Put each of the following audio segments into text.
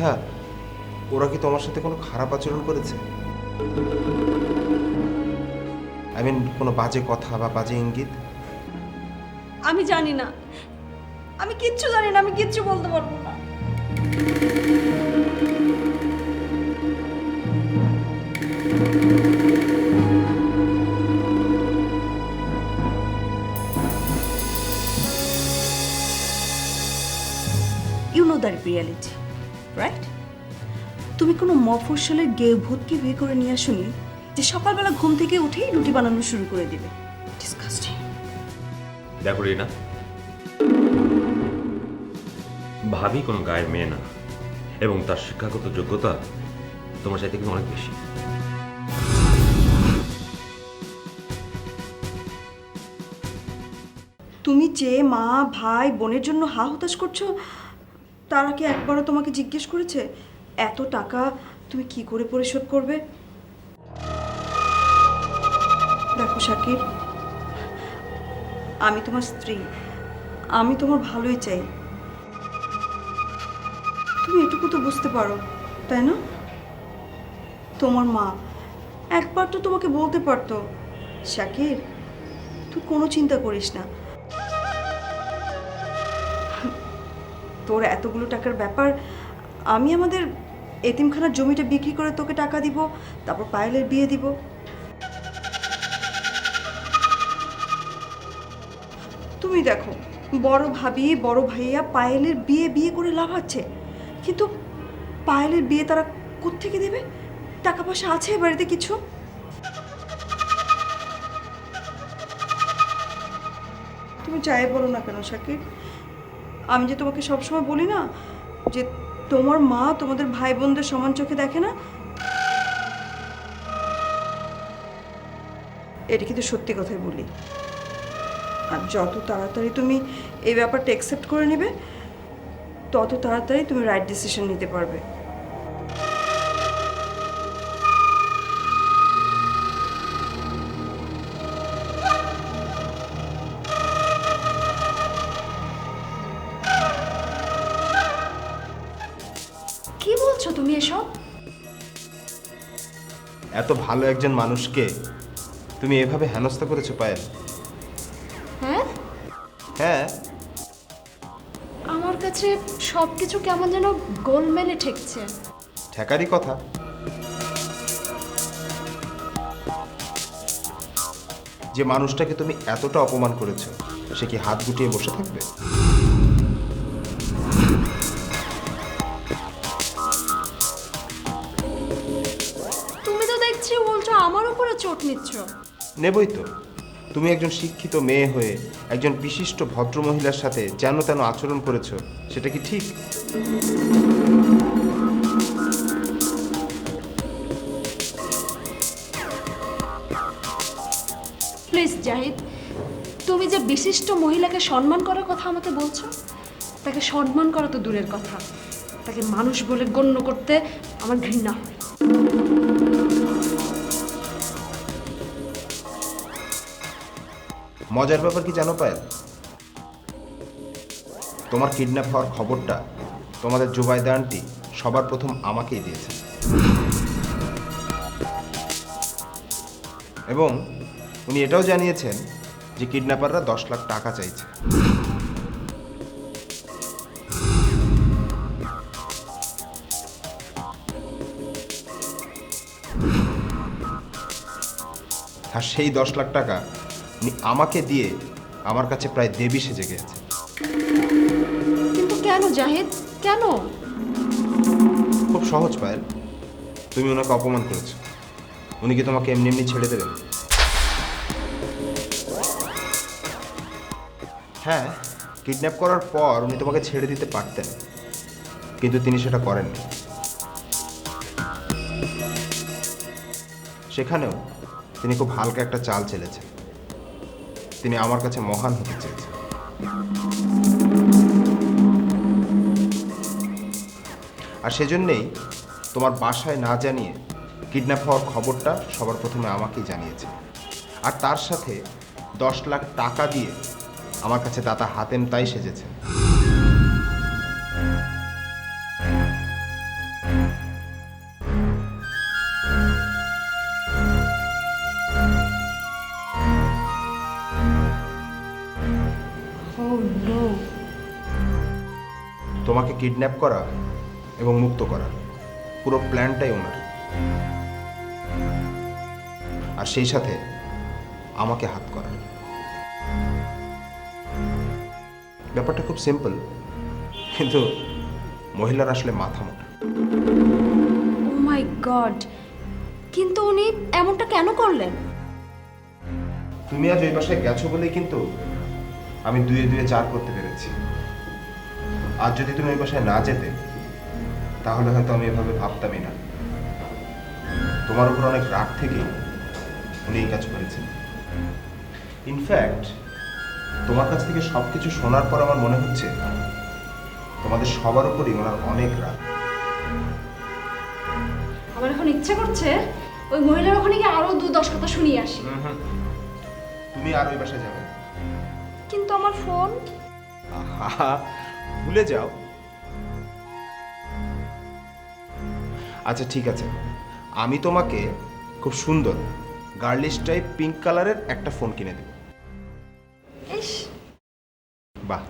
আচ্ছা ওরা কি তোমার সাথে কোনো খারাপ আচরণ করেছে? আই মিন কোনো বাজে কথা বা বাজে ইঙ্গিত? আমি জানি না। আমি কিচ্ছু জানি না, আমি কিচ্ছু বলতে পারব না। You know that reality right তুমি কোনো মফস্বলের গে ভূতকে বিয়ে করে নিয়ে আসুনি যে সকালবেলা ঘুম থেকে উঠেই রুটি বানানো শুরু করে দিবে। ডিসকাস্টিং দেখো রিনা ভাবি কোনো গায়ের মেয়ে না এবং তার শিক্ষাগত যোগ্যতা তোমার চাইতে কিন্তু অনেক বেশি। তুমি যে মা ভাই বোনের জন্য হা হতাশ করছ তারা কি একবারও তোমাকে জিজ্ঞেস করেছে? এত টাকা তুমি কি করে পরিশোধ করবে? দেখো শাকির, আমি তোমার স্ত্রী। আমি তোমার ভালোই চাই। তুমি এটুকু তো বুঝতে পারো, তাই না? তোমার মা একবার তো তোমাকে বলতে পারতো, শাকির, তুই কোনো চিন্তা করিস না। তোর এতগুলো টাকার ব্যাপার, আমি আমাদের এতিমখানার জমিটা বিক্রি করে তোকে টাকা দিব, তারপর পায়েলের বিয়ে দিব। তুমি দেখো, বড় ভাবি, বড় ভাইয়া পায়েলের বিয়ে বিয়ে করে লাভাচ্ছে কিন্তু পায়েলের বিয়ে তারা কোত্থেকে দেবে? টাকা পয়সা আছে বাড়িতে কিছু? তুমি যাই বলো না কেন শাকির আমি যে তোমাকে সবসময় বলি না, যে তোমার মা তোমাদের ভাই বোনদের সমান চোখে দেখে না? এটা কিন্তু সত্যি কথাই বলি। আর যত তাড়াতাড়ি তুমি এই ব্যাপারটা অ্যাকসেপ্ট করে নেবে, তত তাড়াতাড়ি তুমি রাইট ডিসিশন নিতে পারবে। এত ভালো একজন মানুষকে তুমি এভাবে হেনস্থা করেছ পায়েল? হ্যাঁ? হ্যাঁ। আমার কাছে সব কিছু কেমন যেন গোলমেলে ঠেকছে। ঠেকারই কথা। যে মানুষটাকে তুমি এতটা অপমান করেছ সে কি হাত গুটিয়ে বসে থাকবে? নিচ্ছ। নেবই তো। তুমি একজন শিক্ষিত মেয়ে হয়ে একজন বিশিষ্ট ভদ্রমহিলার সাথে যেন তেন আচরণ করেছ সেটা কি ঠিক? প্লিজ জাহিদ তুমি যে বিশিষ্ট মহিলাকে সম্মান করার কথা আমাকে বলছো তাকে সম্মান করা তো দূরের কথা। তাকে মানুষ বলে গণ্য করতে আমার ঘৃণা হয়। মজার ব্যাপার কি জানো পায়েল? তোমার কিডন্যাপ হওয়ার খবরটা তোমাদের জুবাইদা আন্টি সবার প্রথম আমাকেই দিয়েছে। এবং উনি এটাও জানিয়েছেন যে কিডন্যাপাররা দশ লাখ টাকা চাইছে। আর সেই দশ লাখ টাকা আমাকে দিয়ে আমার কাছে প্রায় দেবী সেজে গেছে। কিন্তু কেন জাহিদ? কেন? খুব সহজ পায়েল। তুমি ওনাকে অপমান করেছ। উনি কি তোমাকে এমনি এমনি ছেড়ে দেবেন? হ্যাঁ কিডন্যাপ করার পর উনি তোমাকে ছেড়ে দিতে পারতেন। কিন্তু তিনি সেটা করেননি। সেখানেও তিনি খুব হালকা একটা চাল চেলেছেন। তিনি আমার কাছে মহান হতে চেয়েছেন। আর সেজন্যেই তোমার বাসায় না জানিয়ে কিডন্যাপ হওয়ার খবরটা সবার প্রথমে আমাকেই জানিয়েছে। আর তার সাথে দশ লাখ টাকা দিয়ে আমার কাছে দাতা হাতেম তাই সেজেছে তোমাকে কিডন্যাপ করা এবং মুক্ত করা। পুরো প্ল্যানটাই ওনার। আর সেই সাথে আমাকে হাত করা। ব্যাপারটা খুব সিম্পল কিন্তু মহিলার আসলে মাথা মোটা। মাই গড কিন্তু উনি এমনটা কেন করলেন? তুমি আজ ওই বাসায় গেছো বলেই কিন্তু আমি দুয়ে দুয়ে চার করতে পেরেছি। আজ যদি তুমি ওই বাসায় না যেতে তাহলে হয়তো আমি এভাবে ভাবতামই না। তোমার উপর অনেক রাগ থেকেই উনি এই কাজ করেছেন। ইনফ্যাক্ট তোমার কাছ থেকে সব কিছু শোনার পর আমার মনে হচ্ছে তোমাদের সবার উপরই ওনার অনেক রাগ। আমার এখন ইচ্ছে করছে ওই মহিলার ওখানে গিয়ে আরও দু দশ কথা শুনিয়ে আসি। তুমি আর ওই বাসায় যাবে কিন্তু আমার ফোন? আহা ভুলে যাও। আচ্ছা ঠিক আছে। আমি তোমাকে খুব সুন্দর গার্লিশ টাইপ পিঙ্ক কালারের একটা ফোন কিনে দেব। বাহ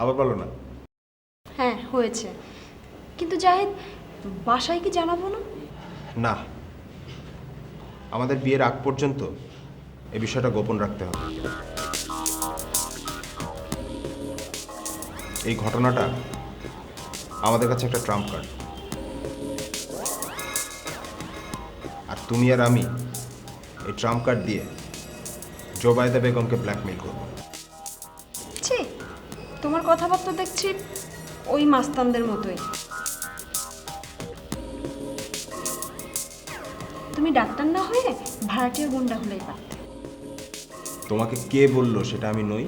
আবার বলো না। হ্যাঁ হয়েছে। কিন্তু জাহিদ বাসায় কি জানাব না? না আমাদের বিয়ের আগ পর্যন্ত এ বিষয়টা গোপন রাখতে হবে। এই ঘটনাটা আমাদের কাছে একটা ট্রাম্প কার্ড। আর তুমি আর আমি এই ট্রাম্প কার্ড দিয়ে জোবায়দা বেগমকে ব্ল্যাকমেল করব। ছি তোমার কথাবার্তা দেখছি ওই মাস্তানদের মতোই। তুমি ডাক্তার না হয়ে ভাড়াটিয়া গুন্ডা হলেই পারতে। তোমাকে কে বলল সেটা আমি নই?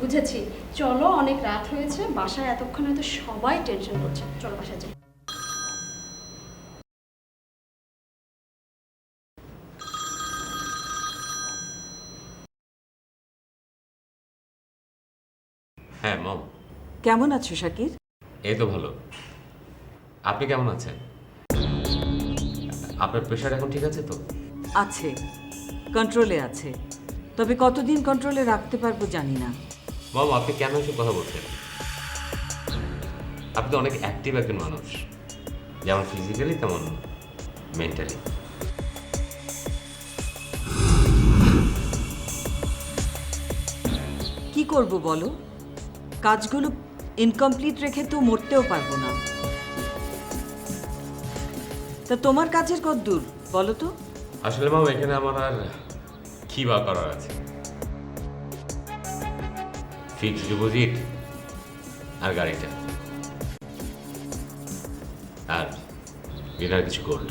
বুঝেছি। চলো অনেক রাত হয়েছে বাসায় এতক্ষণ হয়তো সবাই টেনশন করছে। চলো বাসায় যাই। হ্যাঁ মম। কেমন আছো শাকির? এই তো ভালো। আপনি কেমন আছেন? আপনার প্রেশার এখন ঠিক আছে তো? আছে। কন্ট্রোলে আছে। তবে কতদিন কন্ট্রোলে রাখতে পারব জানি না। মম আপনি কেন এসব কথা বলছেন? আপনি তো অনেক অ্যাক্টিভ একজন মানুষ। যেমন ফিজিক্যালি তেমন মেন্টালি কি করব বলো? কাজগুলো ইনকমপ্লিট রেখে তো মরতেও পারব না। তা তোমার কাজের কত দূর বলো তো? আসলে মাম এখানে আমার আর কি বা করার আছে? ফিক্সড ডিপোজিট আর গাড়িটা আর এটার কিছু গোল্ড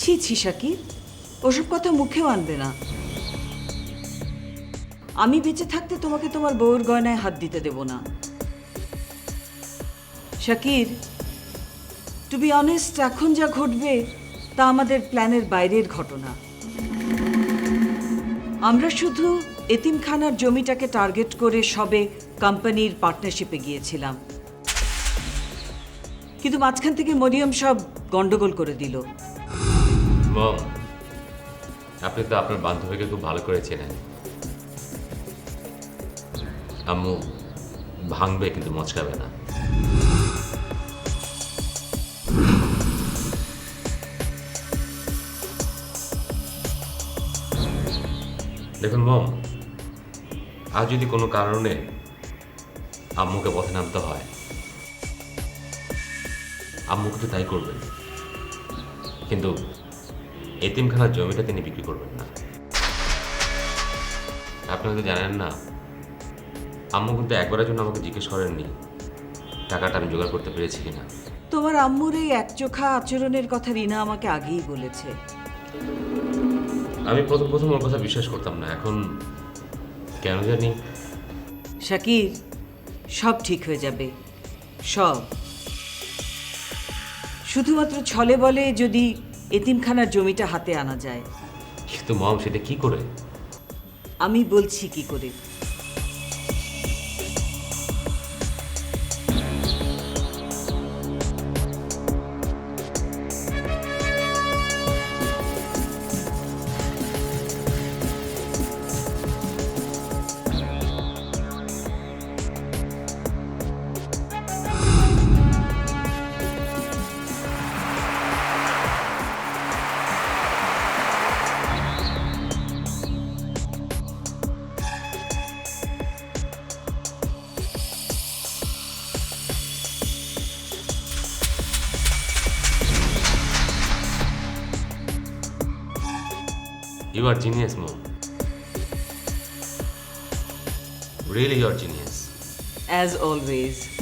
ছি ছি শাকির ওসব কথা মুখেও আনবে না। আমি বেঁচে থাকতে তোমাকে তোমার বউর গয়নায় হাত দিতে দেব না। শাকির টু বি অনেস্ট এখন যা ঘটবে তা আমাদের প্ল্যানের বাইরের ঘটনা। আমরা শুধু এতিমখানার জমিটাকে টার্গেট করে সবে কোম্পানির পার্টনারশিপে গিয়েছিলাম। কিন্তু মাঝখান থেকে মরিয়ম সব গন্ডগোল করে দিল। আপনি তো আপনার বান্ধবীকে খুব ভালো করে চেনেন। আম্মু, ভাঙবে কিন্তু মচকাবে না। দেখুন মম, আর যদি কোনো কারণে আম্মুকে পথে নামতে হয়, আম্মু কিন্তু তাই করবেন। কিন্তু এতিমখানার জমিটা তিনি বিক্রি করবেন না। আপনি হয়তো জানেন না, আম্মু কিন্তু একবারের জন্য আমাকে জিজ্ঞেস করেননি, টাকাটা আমি জোগাড় করতে পেরেছি কিনা। তোমার আম্মুর এই একচোখা আচরণের কথা রিনা আমাকে আগেই বলেছে। আমি প্রথম প্রথম ওর কথা বিশ্বাস করতাম না। এখন কেন জানি? শাকির সব ঠিক হয়ে যাবে। সব। শুধুমাত্র ছলে বলে যদি এতিমখানার জমিটা হাতে আনা যায়। কিন্তু মম সেটা কি করে? আমি বলছি কি করে? You are genius, mom. Really, you are genius. As always.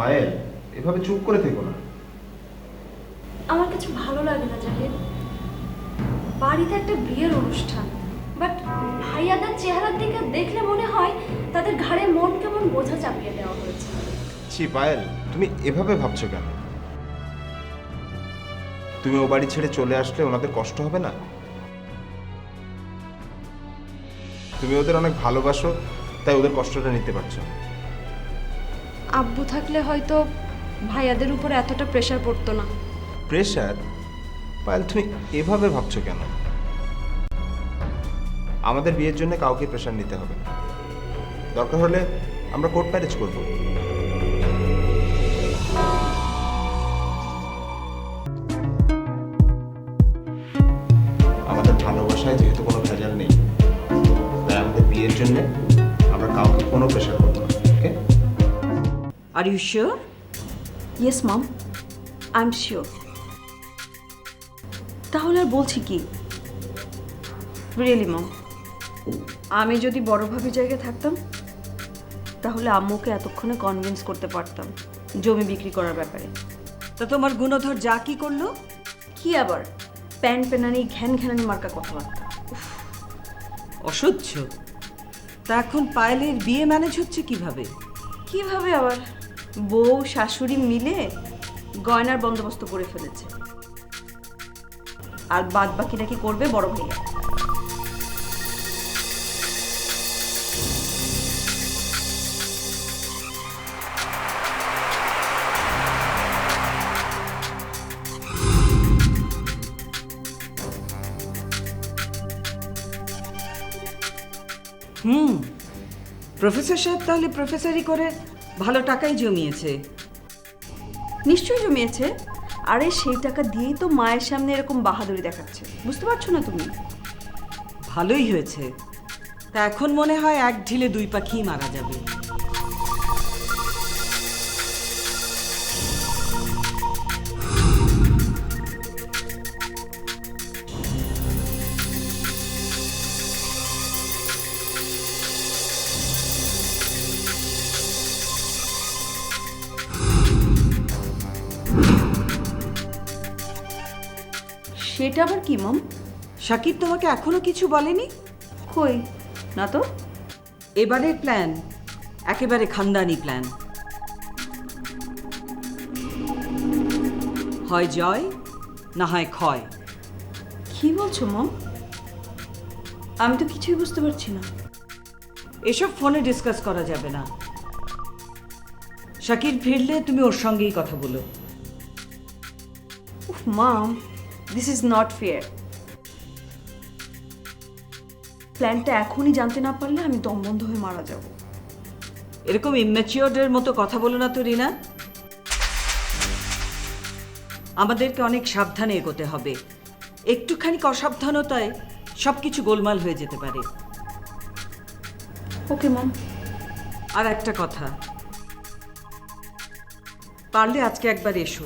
Payel এভাবে চুপ করে থেকো না। আমার কিছু ভালো লাগে না জাহিদ। বাড়িতে একটা বিয়ের অনুষ্ঠান বাট ভাইয়াদের চেহারার দিকে দেখলে মনে হয় তাদের ঘাড়ে মন কেমন বোঝা চাপিয়ে দেওয়া হয়েছে। ছি পায়েল তুমি এভাবে ভাবছ কেন? তুমি ও বাড়ি ছেড়ে চলে আসলে ওনাদের কষ্ট হবে না? তুমি ওদের অনেক ভালোবাসো তাই ওদের কষ্টটা নিতে পারছ না। আব্বু থাকলে হয়তো ভাইয়াদের উপর এতটা প্রেশার পড়তো না। প্রেশার পায়েল, তুমি এভাবে ভাবছ কেন? আমাদের বিয়ের জন্য কাউকে প্রেশার নিতে হবে দরকার হলে আমরা কোর্ট ম্যারেজ করব। আমাদের ভালোবাসায় যেহেতু কোনো ভেজাল নেই, তাই আমাদের বিয়ের জন্য আমরা কাউকে কোনো প্রেশার করব না okay Are you sure? Yes mum I am sure তাহলে আর বলছি কি? রিয়েলি মাম আমি যদি বড় ভাবির জায়গায় থাকতাম তাহলে আম্মুকে এতক্ষণে কনভিন্স করতে পারতাম জমি বিক্রি করার ব্যাপারে। তা তোমার গুণধর যা কি করল? কি আবার? প্যান প্যানানি ঘ্যান ঘ্যানানি মার্কা কথাবার্তা। অসহ্য। তা এখন পায়েলের বিয়ে ম্যানেজ হচ্ছে কীভাবে? কীভাবে আবার? বউ, শাশুড়ি মিলে গয়নার বন্দোবস্ত করে ফেলেছে। আর বাদ বাকিটা কি করবে বড় ভাইয়া। হুম, প্রফেসর সাহেব তাহলে প্রফেসরি করে ভালো টাকাই জমিয়েছে। নিশ্চয়ই জমিয়েছে। আরে সেই টাকা দিয়েই তো মায়ের সামনে এরকম বাহাদুরি দেখাচ্ছে। বুঝতে পারছ না তুমি? ভালোই হয়েছে। তা এখন মনে হয় এক ঢিলে দুই পাখিই মারা যাবে। সেটা আবার কি মম? শাকিব তোমাকে এখনও কিছু বলেনি? কই? না তো। এবারের প্ল্যান একেবারে খানদানি প্ল্যান হয় জয় না হয় ক্ষয়। কি বলছো মম? আমি তো কিছুই বুঝতে পারছি না। এসব ফোনে ডিসকাস করা যাবে না। শাকির ফিরলে তুমি ওর সঙ্গেই কথা বলো। উফ mum this is not fair প্ল্যানটা এখনই জানতে না পারলে আমি দম বন্ধ হয়ে মারা যাব। এরকম ইম্যাচিওরদের মতো কথা বলো না তো রিনা। আমাদেরকে অনেক সাবধানে এগোতে হবে। একটুখানি অসাবধানতায় সব কিছু গোলমাল হয়ে যেতে পারে। ওকে মম আর একটা কথা। পারলে আজকে একবার এসো।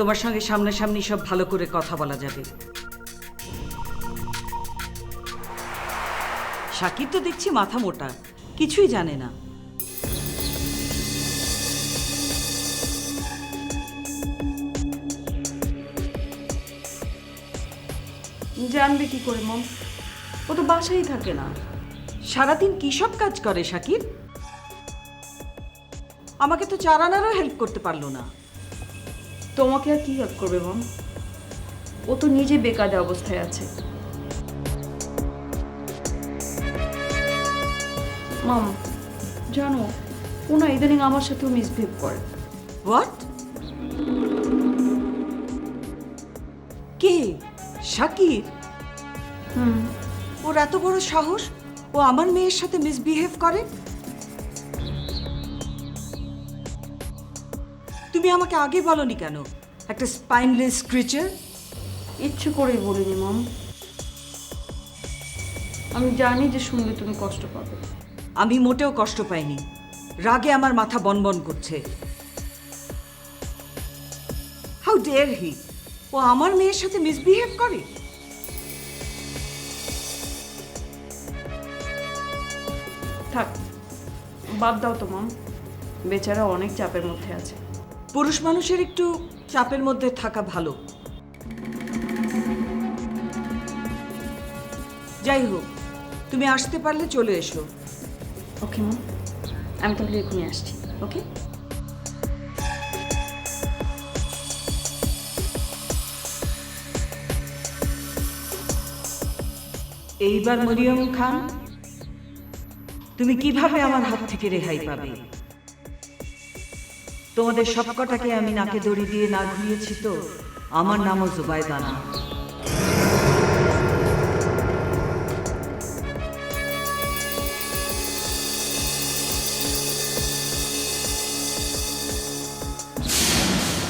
তোমার সঙ্গে সামনাসামনি সব ভালো করে কথা বলা যাবে। শাকির তো দেখছি মাথা মোটা, কিছুই জানে না। জানবে কি করে মম ও তো বাসায় থাকে না। সারাদিন কী সব কাজ করে শাকির আমাকে তো চার আনারও হেল্প করতে পারল না। তোমাকে আর কি হেল্প করবে মম? ও তো নিজে বেকার অবস্থায় আছে। মম জানো ও না ইদানিং আমার সাথেও মিসবিহেভ করে। হোয়াট কে? শাকির? হুম। ওর এত বড় সাহস? ও আমার মেয়ের সাথে মিসবিহেভ করে? তুমি আমাকে আগে বলনি কেন? একটা স্পাইনলেস ক্রিচার ইচ্ছে করেই বলিনি মাম। আমি জানি যে শুনলে তুমি কষ্ট পাবে। আমি মোটেও কষ্ট পাইনি। রাগে আমার মাথা বনবন করছে। হাউ ডেয়ার হি ও আমার মেয়ের সাথে মিসবিহেভ করে? থাক বাদ দাও তো মাম। বেচারা অনেক চাপের মধ্যে আছে। পুরুষ মানুষের একটু চাপের মধ্যে থাকা ভালো। যাই হোক তুমি আসতে পারলে চলে এসো। ওকে মাম আমি তাহলে এখনই আসছি ওকে? এইবার মরিয়ম খান তুমি কীভাবে আমার হাত থেকে রেহাই পাবে? তোমাদের সবকটাকে আমি নাকে দড়ি দিয়ে না ঘুরিয়েছি তো। আমার নামও জুবাইদানা।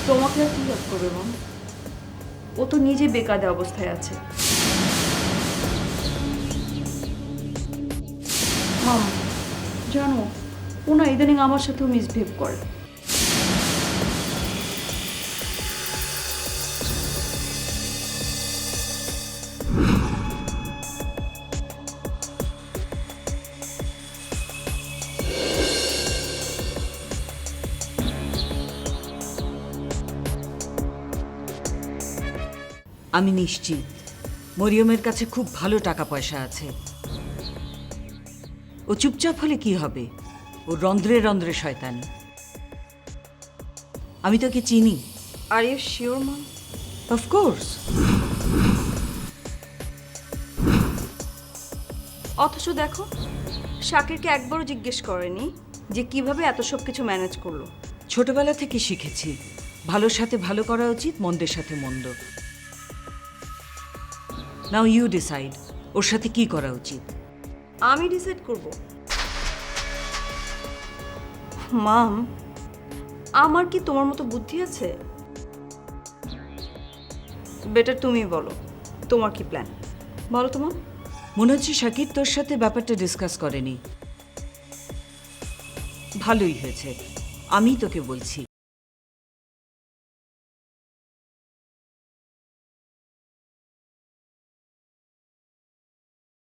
তোমাকে আর কি করবে, মাম? ও তো নিজে বেকার অবস্থায় আছে। জানো, ও না ইদানিং আমার সাথেও মিসবিহেভ করে। আমি নিশ্চিত। মরিয়মের কাছে খুব ভালো টাকা পয়সা আছে। ও চুপচাপ হলে কি হবে? ও রন্ধ্রে রন্ধ্রে শয়তান। আমি তোকে চিনি। আর you sure mum of course অথচ দেখো শাকিরকে একবারও জিজ্ঞেস করেনি যে কীভাবে এত সব কিছু ম্যানেজ করল। ছোটবেলা থেকে শিখেছি ভালোর সাথে ভালো করা উচিত মন্দের সাথে মন্দ। নাও ইউ ডিসাইড ওর সাথে কি করা উচিত? আমি ডিসাইড করব। মাম আমার কি তোমার মতো বুদ্ধি আছে? বেটার তুমি বলো। তোমার কি প্ল্যান বলো তোমার মনে হচ্ছে শাকির তোর সাথে ব্যাপারটা ডিসকাস করেনি। ভালোই হয়েছে। আমি তোকে বলছি।